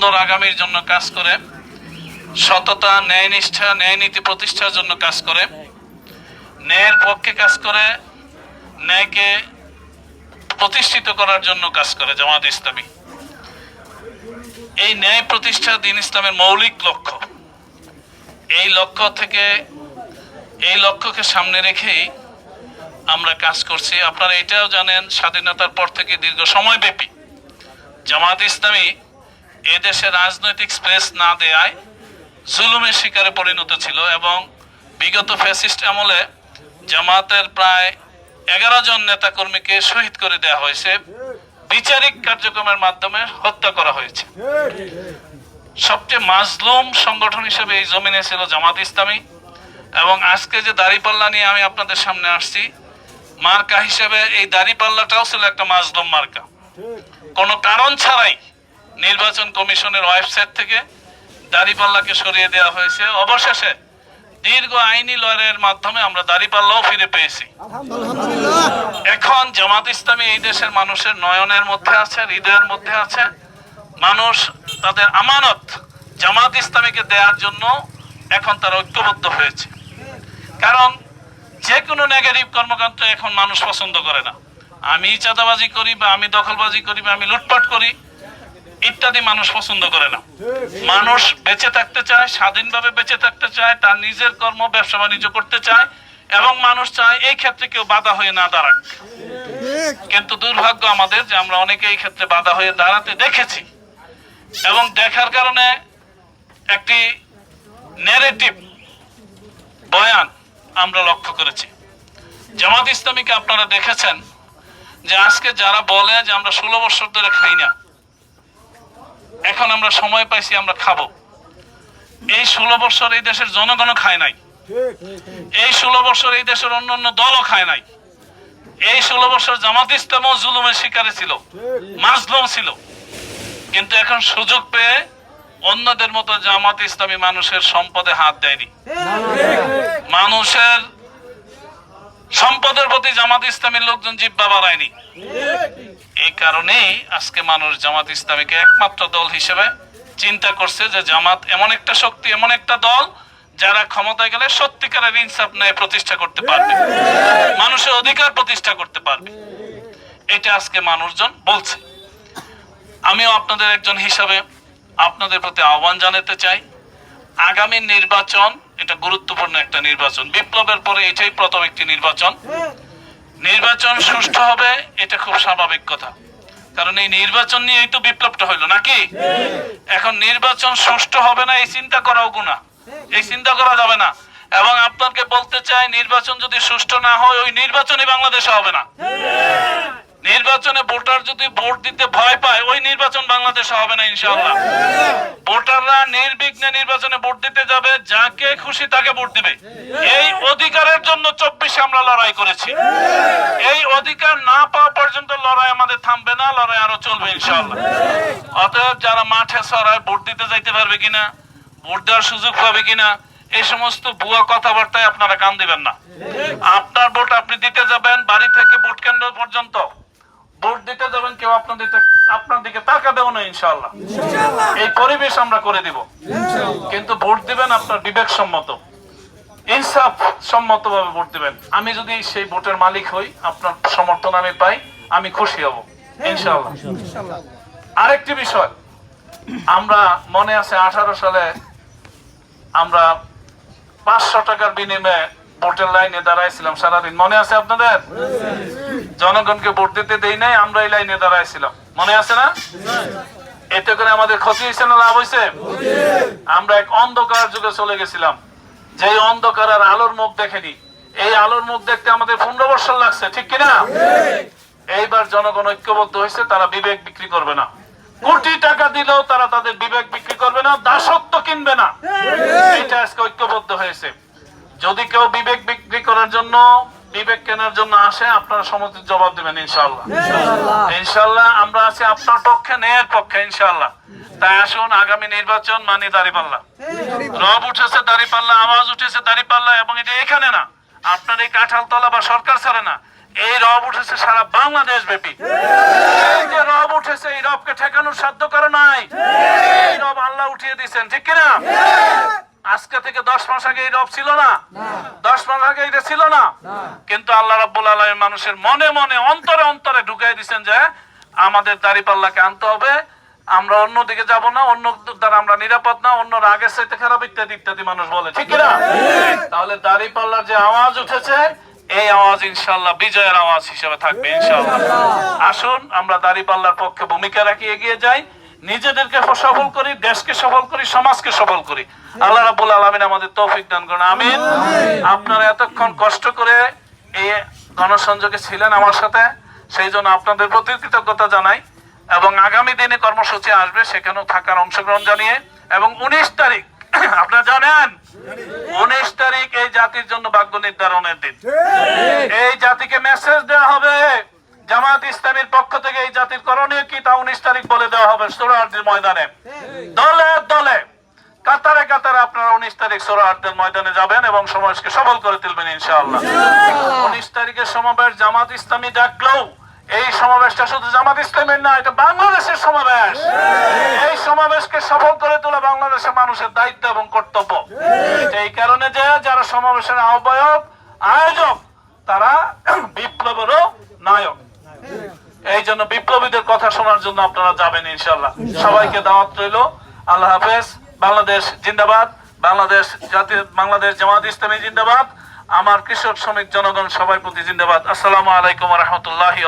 সুন্দর আগামীর জন্য কাজ করে, সততা ন্যায় নিষ্ঠা ন্যায় নীতি প্রতিষ্ঠার জন্য কাজ করে, ন্যায়ের পক্ষে কাজ করে, ন্যায়কে প্রতিষ্ঠিত করার জন্য কাজ করে জামাত ইসলামী। এই ন্যায় প্রতিষ্ঠা দিন ইসলামের মৌলিক লক্ষ্য। এই লক্ষ্য থেকে, এই লক্ষ্যকে সামনে রেখেই আমরা কাজ করছি। আপনারা এটাও জানেন, স্বাধীনতার পর থেকে দীর্ঘ সময় ব্যাপী জামাত ইসলামী এদেশে রাজনৈতিক স্পেস না দেয়ায় জুলুমের শিকারে পরিণত ছিল এবং বিগত ফ্যাসিস্ট আমলে জামাতের প্রায় এগারো জন নেতাকর্মীকে শহীদ করে দেওয়া হয়েছে। বিচারিক কার্যক্রমের মাধ্যমে হত্যা করা হয়েছে। সবচেয়ে মাজলুম সংগঠন হিসেবে এই জমিনে ছিল জামাত ইসলামী। এবং আজকে যে দাড়িপাল্লা নিয়ে আমি আপনাদের সামনে আসছি, মার্কা হিসেবে এই দাড়িপাল্লাটাও ছিল একটা মাজলুম মার্কা। কোনো কারণ ছাড়াই নির্বাচন কমিশনের ওয়েবসাইট থেকে দাড়িপাল্লাকে সরিয়ে দেওয়া হয়েছে। অবশেষে দীর্ঘ আইনি লড়াইয়ের মাধ্যমে আমরা দাড়িপাল্লাও ফিরে পেয়েছি। এখন জামাত ইসলামী এই দেশের মানুষের নয়নের মধ্যে আছে হৃদয়ের মধ্যে আছে। মানুষ তাদের আমানত জামাত ইসলামীকে দেওয়ার জন্য এখন তারা ঐক্যবদ্ধ হয়েছে। কারণ যে কোনো নেগেটিভ কর্মকাণ্ড এখন মানুষ পছন্দ করে না। আমি চাঁদাবাজি করি বা আমি দখলবাজি করি বা আমি লুটপাট করি ইত্যাদি মানুষ পছন্দ করে না। মানুষ বেঁচে থাকতে চায়, স্বাধীনভাবে বেঁচে থাকতে চায়, তার নিজের কর্ম, ব্যবসা বাণিজ্য করতে চায় এবং মানুষ চায় এই ক্ষেত্রে কেউ বাধা হয়ে না দাঁড়াক। কিন্তু দুর্ভাগ্য আমাদের যে আমরা অনেকে এই ক্ষেত্রে বাধা হয়ে দাঁড়াতে দেখেছি এবং দেখার কারণে একটি নেরেটিভ বয়ান আমরা লক্ষ্য করেছি। জামাত ইসলামীকে আপনারা দেখেছেন যে আজকে যারা বলে যে আমরা ষোলো বছর ধরে খাই না এখন আমরা সময় পাইছি, আমরা খাব। এই ষোলো বছর এই দেশের জনগণও খায় নাই। এই ষোলো বছর এই দেশের অন্য অন্য দলও খায় নাই। এই ষোলো বছর জামাত ইসলামও জুলুমের শিকারে ছিল, মাজলুম ছিল। কিন্তু এখন সুযোগ পেয়ে অন্যদের মতো জামাত ইসলামী মানুষের সম্পদে হাত দেয়নি। মানুষের সম্পদের প্রতি জামাত ইসলামীর লোকজন জিব্বা বাড়ায়নি। এই কারণেই আজকে মানুষ জামাত ইসলামীকে একমাত্র দল হিসেবে চিন্তা করছে যে জামাত এমন একটা শক্তি, এমন একটা দল যারা ক্ষমতায় গেলে সত্যিকারের ইনসাফ ন্যায় প্রতিষ্ঠা করতে পারবে। মানুষের অধিকার প্রতিষ্ঠা করতে পারবে। এটা আজকে মানুষজন বলছে। আমিও আপনাদের একজন হিসাবে আপনাদের প্রতি আহ্বান জানাতে চাই। আগামী নির্বাচন এটা গুরুত্বপূর্ণ একটা নির্বাচন। বিপ্লবের পরে এটাই প্রথম একটি নির্বাচন। নির্বাচন সুষ্ঠু হবে, এটা খুব স্বাভাবিক কথা। কারণ এই নির্বাচন নিয়েই তো বিপ্লবটা হইল, নাকি? এখন নির্বাচন সুষ্ঠু হবে না, এই চিন্তা করাও গুণা এই চিন্তা করা যাবে না। এবং আপনাকে বলতে চাই, নির্বাচন যদি সুষ্ঠু না হয়, ওই নির্বাচনই বাংলাদেশে হবে না। নির্বাচনে ভোটার যদি ভোট দিতে ভয় পায়, ওই নির্বাচন বাংলাদেশে হবে না ইনশাআল্লাহ। ভোটাররা নির্বিঘ্নে নির্বাচনে ভোট দিতে যাবে, যাকে খুশি তাকে ভোট দিবে। এই অধিকারের জন্য চব্বিশে আমরা লড়াই করেছি। এই অধিকার না পাওয়া পর্যন্ত লড়াই আমাদের থামবে না, লড়াই আরও চলবে ইনশাআল্লাহ। অতএব যারা মাঠে সরায় ভোট দিতে যাইতে পারবে কিনা, ভোট দেওয়ার সুযোগ পাবে কিনা, এই সমস্ত ভুয়া কথাবার্তায় আপনারা কান দিবেন না। আপনার ভোট আপনি দিতে যাবেন, বাড়ি থেকে ভোট কেন্দ্র পর্যন্ত। ভোট দিতে যাবেন কেউ আপনাদের আপনার দিকে তাকাবেও না ইনশাল্লাহ এই পরিবেশ আমরা করে দিব। কিন্তু ভোট দিবেন আপনার বিবেক সম্মত ইনসাফ সম্মত ভাবে ভোট দিবেন। আমি যদি সেই ভোটের মালিক হই আপনার সমর্থন আমি পাই আমি খুশি হব ইনশাআল্লাহ। আরেকটি বিষয় আমরা মনে আছে আঠারো সালে আমরা পাঁচশো টাকার বিনিময়ে ভোটের লাইনে দাঁড়াইছিলাম সারাদিন। মনে আছে আপনাদের? জনগণকে ভোট দিতে দেই নাই আমরা এই লাইনে দাঁড়াইছিলাম। মনে আছে না? এতে করে আমাদের ক্ষতি হয়েছে না লাভ হয়েছে আমরা এক অন্ধকার যুগে চলে গেছিলাম। যে অন্ধকার আর আলোর মুখ দেখেনি, এই আলোর মুখ দেখতে আমাদের পনেরো বছর লাগছে, ঠিক কিনা? এইবার জনগণ ঐক্যবদ্ধ হয়েছে তারা বিবেক বিক্রি করবে না। কোটি টাকা দিলেও তারা তাদের বিবেক বিক্রি করবে না, দাসত্ব কিনবে না। এটা আজকে ঐক্যবদ্ধ হয়েছে। যদি কেউ বিবেক বিক্রি করার জন্য বিবেক কেনার জন্য আসে আপনারা সমস্ত জবাব দেবেন ইনশাল্লাহ ইনশাল্লাহ আমরা আছি আপনার পক্ষে ন্যায়ের পক্ষে ইনশাল্লাহ তাই আসুন আগামী নির্বাচন মানে দাঁড়িপাল্লা রব উঠেছে দাঁড়িপাল্লা আওয়াজ উঠেছে দাঁড়িপাল্লা এবং এটা এখানে না আপনার এই কাঁঠালতলা বা সরকার ছাড়ে না এই রব উঠেছে সারা বাংলাদেশ ব্যাপী যে রব উঠেছে এই রবকে ঠেকানোর সাধ্য করে নাই। এই রব আল্লাহ উঠিয়ে দিয়েছেন ঠিক কিনা? আজকে থেকে দশ মাস আগে এই রব ছিল না। দশ মাস আগে এটা ছিল না। কিন্তু আল্লাহ রাব্বুল আলামিন মানুষের মনে মনে অন্তরে অন্তরে ঢুকাই দিচ্ছেন যে আমাদের দাড়িপাল্লাকে আনতে হবে। আমরা অন্য দিকে যাব না অন্য দ্বারা আমরা নিরাপদ না অন্যরা আগে চাইতে খারাপ ইত্যাদি ইত্যাদি মানুষ বলে। ঠিক না তাহলে দাড়িপাল্লার যে আওয়াজ উঠেছে এই আওয়াজ ইনশাল্লাহ বিজয়ের আওয়াজ হিসেবে থাকবে ইনশাল্লাহ আসুন আমরা দাড়িপাল্লার পক্ষে ভূমিকা রাখি এগিয়ে যাই। নিজেদেরকে সফল করি দেশকে সফল করি সমাজকে সফল করি। আল্লাহ রাব্বুল আলামিন আমাদের তৌফিক দান করুন। আমিন। আপনারা এতক্ষণ কষ্ট করে এই গণসংযোগে ছিলেন আমার সাথে সেই জন্য আপনাদের প্রতি কৃতজ্ঞতা জানাই এবং আগামী দিনে কর্মসূচি আসবে সেখানেও থাকার অংশগ্রহণ জানিয়ে এবং উনিশ তারিখ আপনারা জানেন? উনিশ তারিখ এই জাতির জন্য ভাগ্য নির্ধারণের দিন। এই জাতিকে মেসেজ দেওয়া হবে। জামাত ইসলামের পক্ষ থেকে এই জাতির করণীয় কি তা উনিশ তারিখ বলে দেওয়া হবে সোরাহাটের ময়দানে। দলে দলে। কাতারে কাতারে আপনারা উনিশ তারিখ সোরাহাটের ময়দানে যাবেন এবং সমাজকে সবল করে তুলবেন ইনশাআল্লাহ। উনিশ তারিখের সমাবেশ জামাত ইসলামী ডাকলেও এই সমাবেশটা শুধু জামাত ইসলামের না এটা বাংলাদেশের সমাবেশ। এই সমাবেশকে সফল করে তোলা বাংলাদেশের মানুষের দায়িত্ব এবং কর্তব্য। এই কারণে যে যারা সমাবেশের আহ্বায়ক আয়োজক তারা বিপ্লবেরও নায়ক। এই জন্য বিপ্লবীদের কথা শোনার জন্য আপনারা যাবেন ইনশাল্লাহ সবাইকে দাওয়াত রইল। আল্লাহ হাফেজ। বাংলাদেশ জিন্দাবাদ। বাংলাদেশ জাতীয় বাংলাদেশ জামাত ইসলামী জিন্দাবাদ। আমার কৃষক শ্রমিক জনগণ সবাই প্রতি জিন্দাবাদ। আসসালামু আলাইকুম রহমতুল্লাহি।